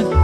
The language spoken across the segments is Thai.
a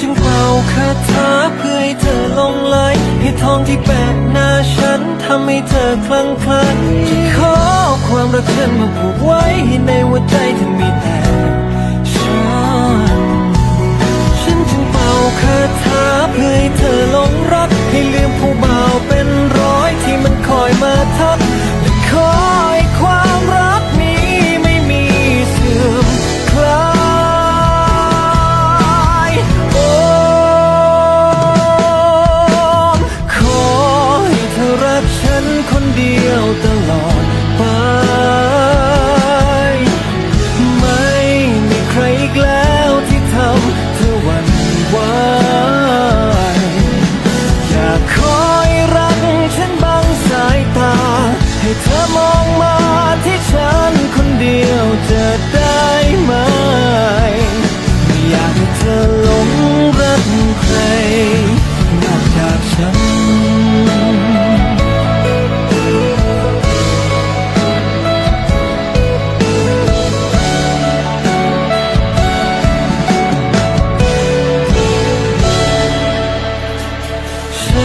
จึงเป่าคาถาเพื่อให้เธอลงไหลให้ทองที่แปะหน้าฉันทำให้เธอคลั่งไคล้จะขอความรักฉันมาผูกไว้ให้ในหัวใจเธอมีแต่ฉันฉันจึงเป่าคาถาเพื่อให้เธอหลงรักให้ลืม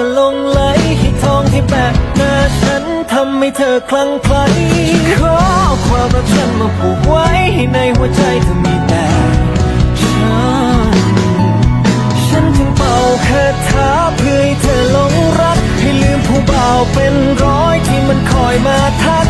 อลงไหลให้ทองที่แบกหน้าฉันทำให้เธอคลั่งไคล้ขอความรักฉันมาผูกไว้ในหัวใจเธอมีแต่ฉัน ฉันจึงเป่าคาถาเพื่อให้เธอลงรัก ให้ลืมผู้บ่าวเป็นร้อยที่มันคอยมาทัก